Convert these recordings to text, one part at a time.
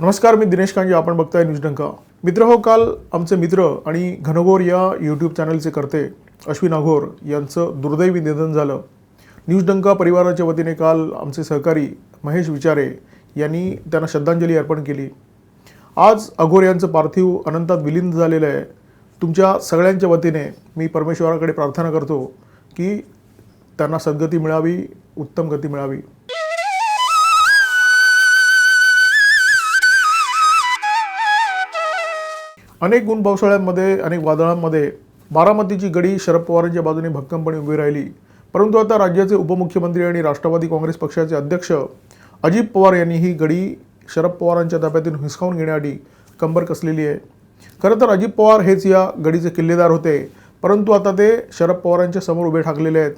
नमस्कार मी दिनेश कांजे आपण बघताय न्यूज डंका. मित्र हो काल आमचे मित्र आणि घनघोर या यूट्यूब चॅनलचे करते अश्विन अघोर यांचं दुर्दैवी निधन झालं. न्यूज डंका परिवाराच्या वतीने काल आमचे सहकारी महेश विचारे यांनी त्यांना श्रद्धांजली अर्पण केली. आज अघोर यांचं पार्थिव अनंतात विलीन झालेलं आहे. तुमच्या सगळ्यांच्या वतीने मी परमेश्वराकडे प्रार्थना करतो की त्यांना सद्गती मिळावी उत्तम गती मिळावी. अनेक गुण पावसाळ्यांमध्ये अनेक वादळांमध्ये बारामतीची गडी शरद पवारांच्या बाजूने भक्कमपणे उभी राहिली. परंतु आता राज्याचे उपमुख्यमंत्री आणि राष्ट्रवादी काँग्रेस पक्षाचे अध्यक्ष अजित पवार यांनी ही गडी शरद पवारांच्या ताब्यातून हिसकावून घेण्यासाठी कंबर कसलेली आहे. खरं तर अजित पवार हेच या गडीचे किल्लेदार होते परंतु आता ते शरद पवारांच्या समोर उभे ठाकलेले आहेत.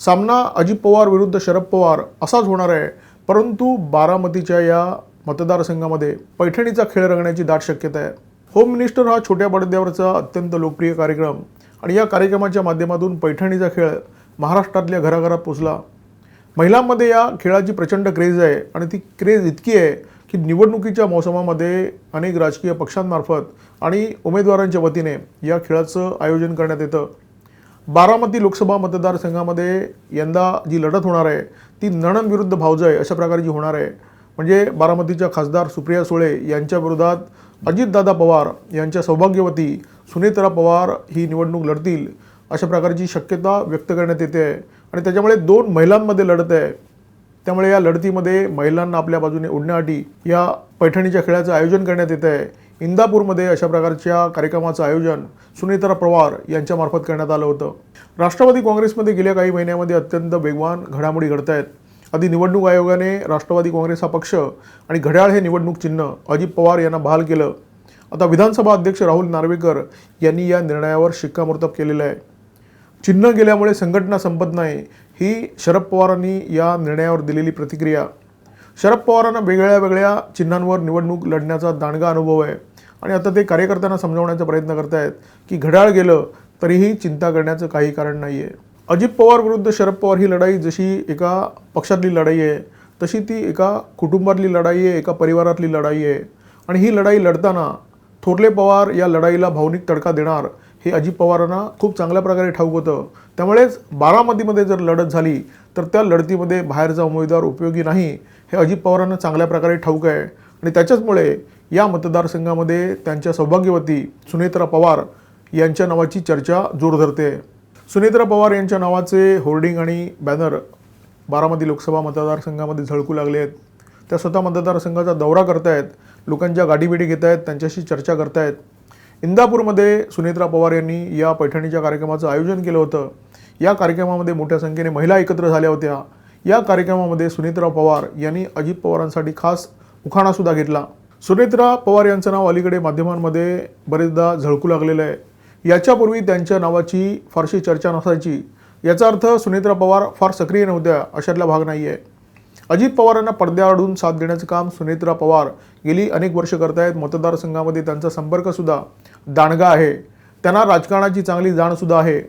सामना अजित पवार विरुद्ध शरद पवार असाच होणार आहे परंतु बारामतीच्या या मतदारसंघामध्ये पैठणीचा खेळ रंगण्याची दाट शक्यता आहे. होम मिनिस्टर हा छोट्या पडद्यावरचा अत्यंत लोकप्रिय कार्यक्रम आणि या कार्यक्रमाच्या माध्यमातून पैठणीचा खेळ महाराष्ट्रातल्या घराघरात पोचला. महिलांमध्ये या खेळाची प्रचंड क्रेज आहे आणि ती क्रेज इतकी आहे की निवडणुकीच्या मोसमामध्ये अनेक राजकीय पक्षांमार्फत आणि उमेदवारांच्या वतीने या खेळाचं आयोजन करण्यात येतं. बारामती लोकसभा मतदारसंघामध्ये यंदा जी लढत होणार आहे ती नणन विरुद्ध भावजय अशा प्रकारची होणार आहे. म्हणजे बारामतीच्या खासदार सुप्रिया सुळे यांच्या विरोधात अजितदादा पवार यांच्या सौभाग्यवती सुनेत्रा पवार ही निवडणूक लढतील अशा प्रकारची शक्यता व्यक्त करण्यात येते आहे आणि त्याच्यामुळे दोन महिलांमध्ये लढत आहे. त्यामुळे या लढतीमध्ये महिलांना आपल्या बाजूने ओढण्यासाठी या पैठणीच्या खेळाचं आयोजन करण्यात येत आहे. इंदापूरमध्ये अशा प्रकारच्या कार्यक्रमाचं आयोजन सुनेत्रा पवार यांच्यामार्फत करण्यात आलं होतं. राष्ट्रवादी काँग्रेसमध्ये गेल्या काही महिन्यामध्ये अत्यंत वेगवान घडामोडी घडत आहेत आधी निवडणूक आयोगाने राष्ट्रवादी काँग्रेस हा पक्ष आणि घड्याळ हे निवडणूक चिन्ह अजित पवार यांना बहाल केलं. आता विधानसभा अध्यक्ष राहुल नार्वेकर यांनी या निर्णयावर शिक्कामोर्तब केलेलं आहे. चिन्ह गेल्यामुळे संघटना संपत नाही ही शरद पवारांनी या निर्णयावर दिलेली प्रतिक्रिया. शरद पवारांना वेगळ्या वेगळ्या चिन्हांवर निवडणूक लढण्याचा दांडगा अनुभव आहे. आणि आता ते कार्यकर्त्यांना समजावण्याचा प्रयत्न करतायत की घड्याळ गेलं तरीही चिंता करण्याचं काही कारण नाही आहे अजित पवार विरुद्ध शरद पवार ही लढाई जशी एका पक्षातली लढाई आहे तशी ती एका कुटुंबातली लढाई आहे एका परिवारातली लढाई आहे. आणि ही लढाई लढताना थोरले पवार या लढाईला भावनिक तडका देणार हे अजित पवारांना खूप चांगल्या प्रकारे ठाऊक होतं. त्यामुळेच बारामतीमध्ये जर लढत झाली तर त्या लढतीमध्ये बाहेरचा उमेदवार उपयोगी नाही हे अजित पवारांना चांगल्या प्रकारे ठाऊक आहे. आणि त्याच्याचमुळे या मतदारसंघामध्ये त्यांच्या सौभाग्यवती सुनेत्रा पवार यांच्या नावाची चर्चा जोर धरते. सुनेत्रा पवार यांच्या नावाचे होर्डिंग आणि बॅनर बारामती लोकसभा मतदारसंघामध्ये झळकू लागले आहेत. त्या स्वतः मतदारसंघाचा दौरा करतायत लोकांच्या गाडीबिडी घेत आहेत त्यांच्याशी चर्चा करतायत. इंदापूरमध्ये सुनेत्रा पवार यांनी या पैठणीच्या कार्यक्रमाचं आयोजन केलं होतं. या कार्यक्रमामध्ये मोठ्या संख्येने महिला एकत्र झाल्या होत्या. या कार्यक्रमामध्ये सुनेत्रा पवार यांनी अजित पवारांसाठी खास उखाणासुद्धा घेतला. सुनेत्रा पवार यांचं नाव अलीकडे माध्यमांमध्ये बरेचदा झळकू लागलेलं आहे. याच्यापूर्वी त्यांच्या नावाची फारशी चर्चा नसायची. याचा अर्थ सुनेत्रा पवार फार सक्रिय नव्हत्या अशातला भाग नाही आहे अजित पवारांना पडद्याआडून साथ देण्याचं काम सुनेत्रा पवार गेली अनेक वर्ष करतायत. मतदारसंघामध्ये त्यांचा संपर्कसुद्धा दांडगा आहे. त्यांना राजकारणाची चांगली जाणसुद्धा आहे.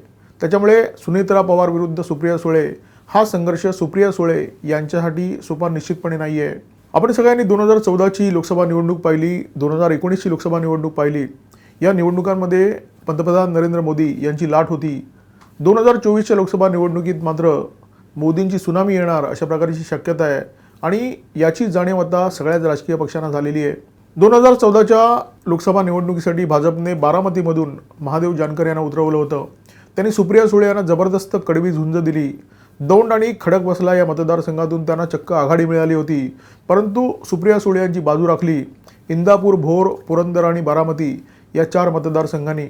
त्याच्यामुळे सुनेत्रा पवार विरुद्ध सुप्रिया सुळे हा संघर्ष सुप्रिया सुळे यांच्यासाठी सोपा निश्चितपणे नाही आहे आपण सगळ्यांनी दोन हजार चौदाची लोकसभा निवडणूक पाहिली दोन हजार एकोणीसची लोकसभा निवडणूक पाहिली. या निवडणुकांमध्ये पंतप्रधान नरेंद्र मोदी यांची लाट होती. दोन हजार चोवीसच्या लोकसभा निवडणुकीत मात्र मोदींची सुनामी येणार अशा प्रकारची शक्यता आहे आणि याची जाणीव आता सगळ्याच राजकीय पक्षांना झालेली आहे. दोन हजार चौदाच्या लोकसभा निवडणुकीसाठी भाजपने बारामतीमधून महादेव जानकर यांना उतरवलं होतं. त्यांनी सुप्रिया सुळे यांना जबरदस्त कडवी झुंज दिली. दौंड आणि खडक बसला या मतदारसंघातून त्यांना चक्क आघाडी मिळाली होती. परंतु सुप्रिया सुळे यांची बाजू राखली. इंदापूर भोर पुरंदर आणि बारामती या चार मतदारसंघांनी.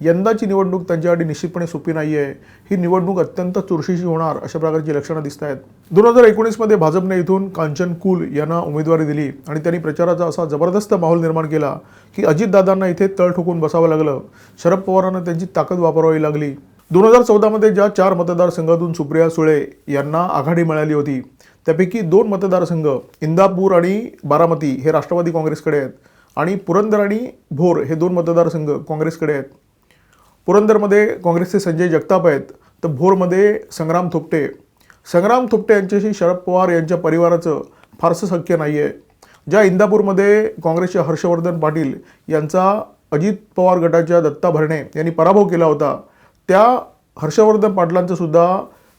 यंदाची निवडणूक त्यांच्यासाठी निश्चितपणे सोपी नाही आहे ही निवडणूक अत्यंत चुरशीची होणार अशा प्रकारची लक्षणं दिसत आहेत. दोन हजार एकोणीसमध्ये भाजपने इथून कांचन कुल यांना उमेदवारी दिली आणि त्यांनी प्रचाराचा असा जबरदस्त माहोल निर्माण केला की अजितदादांना इथे तळ ठोकून बसावं लागलं. शरद पवारांना त्यांची ताकद वापरावी लागली. दोन हजार चौदामध्ये ज्या चार मतदारसंघातून सुप्रिया सुळे यांना आघाडी मिळाली होती त्यापैकी दोन मतदारसंघ इंदापूर आणि बारामती हे राष्ट्रवादी काँग्रेसकडे आहेत आणि पुरंदर आणि भोर हे दोन मतदारसंघ काँग्रेसकडे आहेत. पुरंदरमध्ये काँग्रेसचे संजय जगताप आहेत तर भोरमध्ये संग्राम थोपटे. संग्राम थोपटे यांच्याशी शरद पवार यांच्या परिवाराचं फारसं सख्य नाही आहे ज्या इंदापूरमध्ये काँग्रेसचे हर्षवर्धन पाटील यांचा अजित पवार गटाच्या दत्ता भरणे यांनी पराभव केला होता त्या हर्षवर्धन पाटलांचंसुद्धा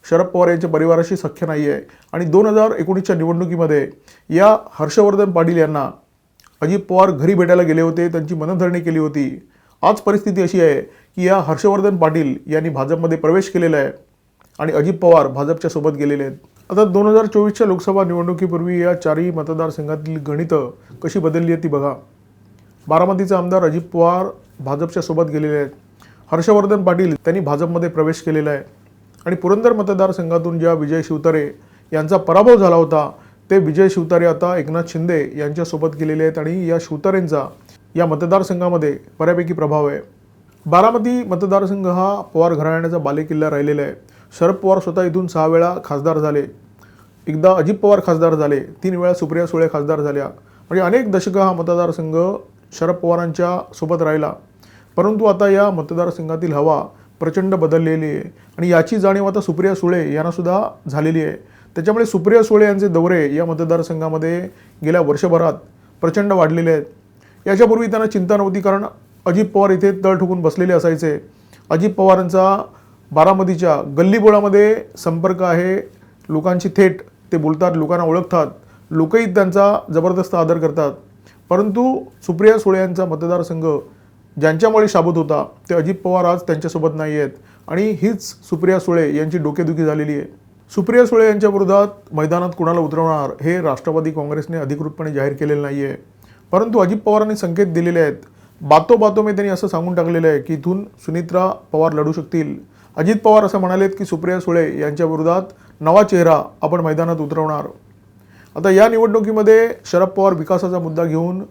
शरद पवार यांच्या परिवाराशी सख्य नाही आहे आणि दोन हजार एकोणीसच्या निवडणुकीमध्ये या हर्षवर्धन पाटील यांना अजित पवार घरी भेटायला गेले होते त्यांची मनधरणी केली होती. आज परिस्थिती अशी आहे की या हर्षवर्धन पाटील यांनी भाजपमध्ये प्रवेश केलेला आहे आणि अजित पवार भाजपच्या सोबत गेलेले आहेत. आता दोन हजार चोवीसच्या लोकसभा निवडणुकीपूर्वी या चारही मतदारसंघातील गणितं कशी बदलली आहेत ती बघा. बारामतीचे आमदार अजित पवार भाजपच्या सोबत गेलेले आहेत. हर्षवर्धन पाटील त्यांनी भाजपमध्ये प्रवेश केलेला आहे. आणि पुरंदर मतदारसंघातून ज्या विजय शिवतारे यांचा पराभव झाला होता ते विजय शिवतारे आता एकनाथ शिंदे यांच्यासोबत गेलेले आहेत आणि या शिवतारेंचा या मतदारसंघामध्ये बऱ्यापैकी प्रभाव आहे. बारामती मतदारसंघ हा पवार घराण्याचा बालेकिल्ला राहिलेला आहे. शरद पवार स्वतः इथून सहा वेळा खासदार झाले. एकदा अजित पवार खासदार झाले तीन वेळा सुप्रिया सुळे खासदार झाल्या. म्हणजे अनेक दशकं हा मतदारसंघ शरद पवारांच्या सोबत राहिला. परंतु आता या मतदारसंघातील हवा प्रचंड बदललेली आहे आणि याची जाणीव आता सुप्रिया सुळे यांनासुद्धा झालेली आहे. त्याच्यामुळे सुप्रिया सुळे यांचे दौरे या मतदारसंघामध्ये गेल्या वर्षभरात प्रचंड वाढलेले आहेत. याच्यापूर्वी त्यांना चिंता नव्हती कारण अजित पवार इथे तळ ठोकून बसलेले असायचे. अजित पवारांचा बारामतीच्या गल्लीबोळामध्ये संपर्क आहे. लोकांशी थेट ते बोलतात लोकांना ओळखतात. लोकही त्यांचा जबरदस्त आदर करतात. परंतु सुप्रिया सुळे यांचा मतदारसंघ ज्यांच्यामुळे शाबूत होता ते अजित पवार आज त्यांच्यासोबत नाही आहेत. आणि हीच सुप्रिया सुळे यांची डोकेदुखी झालेली आहे. सुप्रिया सुळे यांच्या विरोधात मैदानात कुणाला उतरवणार हे राष्ट्रवादी काँग्रेसने अधिकृतपणे जाहीर केलेलं नाही आहे परंतु अजित पवारांनी संकेत दिलेले आहेत. बातो बातो में त्यांनी असं सांगून टाकलेलं आहे की इथून सुनित्रा पवार लढू शकतील. अजित पवार असं म्हणालेत की सुप्रिया सुळे यांच्या विरोधात नवा चेहरा आपण मैदानात उतरवणार. आता या निवडणुकीमध्ये शरद पवार विकासाचा मुद्दा घेऊन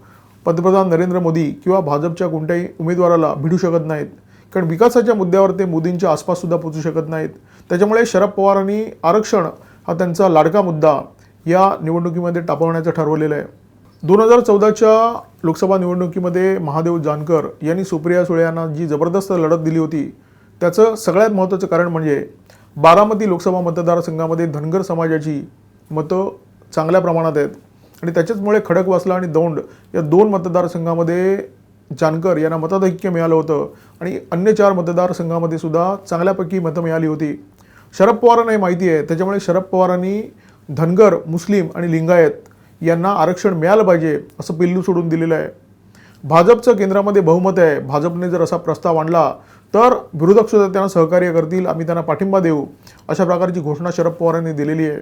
पंतप्रधान नरेंद्र मोदी किंवा भाजपच्या कोणत्याही उमेदवाराला भिडू शकत नाहीत. कारण विकासाच्या मुद्द्यावर ते मोदींच्या आसपाससुद्धा पोचू शकत नाहीत. त्याच्यामुळे शरद पवारांनी आरक्षण हा त्यांचा लाडका मुद्दा या निवडणुकीमध्ये टापवण्याचं ठरवलेलं आहे. दोन हजार चौदाच्या लोकसभा निवडणुकीमध्ये महादेव जानकर यांनी सुप्रिया सुळे यांना जी जबरदस्त लढत दिली होती त्याचं सगळ्यात महत्त्वाचं कारण म्हणजे बारामती लोकसभा मतदारसंघामध्ये धनगर समाजाची मतं चांगल्या प्रमाणात आहेत आणि त्याच्याचमुळे खडकवासला आणि दौंड या दोन मतदारसंघामध्ये जानकर यांना मताधिक्य मिळालं होतं आणि अन्य चार मतदारसंघामध्ये सुद्धा चांगल्यापैकी मतं मिळाली होती. शरद पवारांना हे माहिती आहे त्याच्यामुळे शरद पवारांनी धनगर मुस्लिम आणि लिंगायत यांना आरक्षण मिळालं पाहिजे असं पिल्लू सोडून दिलेलं आहे. भाजपचं केंद्रामध्ये बहुमत आहे. भाजपने जर असा प्रस्ताव आणला तर विरोधक सुद्धा त्यांना सहकार्य करतील. आम्ही त्यांना पाठिंबा देऊ. अशा प्रकारची घोषणा शरद पवारांनी दिलेली आहे.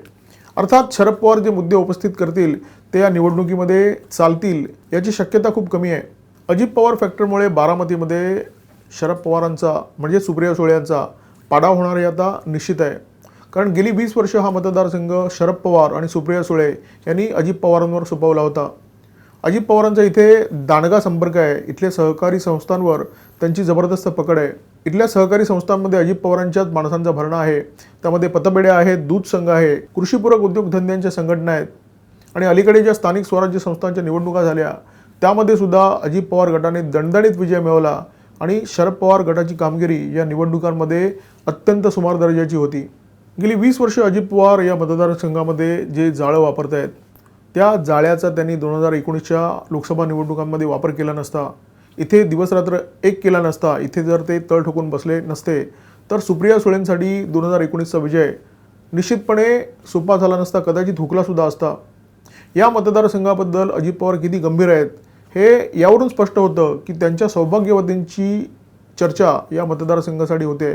अर्थात शरद पवार जे मुद्दे उपस्थित करतील ते या निवडणुकीमध्ये चालतील याची शक्यता खूप कमी आहे. अजित पवार फॅक्टरमुळे बारामतीमध्ये शरद पवारांचा म्हणजे सुप्रिया सुळे यांचा पाडाव होणार हे आता निश्चित आहे. कारण गेली वीस वर्ष हा मतदारसंघ शरद पवार आणि सुप्रिया सुळे यांनी अजित पवारांवर सोपवला होता. अजित पवारांचा इथे दांडगा संपर्क आहे. इथल्या सहकारी संस्थांवर त्यांची जबरदस्त पकड आहे. इथल्या सहकारी संस्थांमध्ये अजित पवारांच्याच माणसांचा भरणा आहे. त्यामध्ये पतबेड्या आहेत दूध संघ आहे कृषीपूरक उद्योगधंद्यांच्या संघटना आहेत आणि अलीकडे ज्या स्थानिक स्वराज्य संस्थांच्या निवडणुका झाल्या त्यामध्ये सुद्धा अजित पवार गटाने दणदणीत विजय मिळवला आणि शरद पवार गटाची कामगिरी या निवडणुकांमध्ये अत्यंत सुमार दर्जाची होती. गेली वीस वर्ष अजित पवार या मतदारसंघामध्ये जे जाळं वापरत आहेत त्या जाळ्याचा त्यांनी दोन हजार एकोणीसच्या लोकसभा निवडणुकांमध्ये वापर केला नसता. इथे दिवसरात्र एक केला नसता. इथे जर ते तळ ठोकून बसले नसते तर सुप्रिया सुळेंसाठी दोन हजार एकोणीसचा विजय निश्चितपणे सोपा झाला नसता कदाचित हुकलासुद्धा असता. या मतदारसंघाबद्दल अजित पवार किती गंभीर आहेत हे यावरून स्पष्ट होतं की त्यांच्या सौभाग्यवतींची चर्चा या मतदारसंघासाठी होते.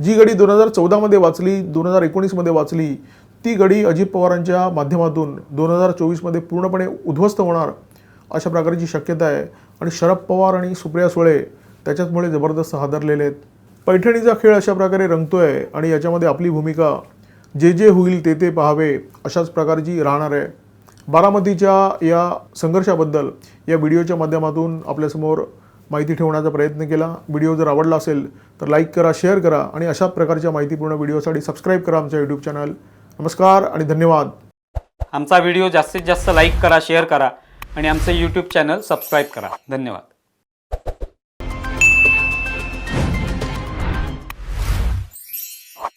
जी गडी दोन हजार चौदामध्ये वाचली दोन हजार एकोणीसमध्ये वाचली ती गडी अजित पवारांच्या माध्यमातून दोन हजार चोवीसमध्ये पूर्णपणे उद्ध्वस्त होणार अशा प्रकारची शक्यता आहे. आणि शरद पवार आणि सुप्रिया सुळे त्याच्याचमुळे जबरदस्त हादरलेले आहेत. पैठणीचा खेळ अशा प्रकारे रंगतो आहे आणि याच्यामध्ये आपली भूमिका जे जे होईल ते ते पाहावे अशाच प्रकारची राहणार आहे. बारामतीच्या या संघर्षाबद्दल या व्हिडिओच्या माध्यमातून आपल्यासमोर माहिती ठेवण्याचा प्रयत्न केला. व्हिडिओ जर आवडला असेल तर लाईक करा शेअर करा आणि अशा प्रकारच्या माहितीपूर्ण व्हिडिओसाठी सबस्क्राईब करा आमच्या यूट्यूब चॅनल नमस्कार आणि धन्यवाद. आमचा व्हिडिओ जास्तीत जास्त लाईक करा शेअर करा आणि आमचं यूट्यूब चॅनल सबस्क्राईब करा. धन्यवाद.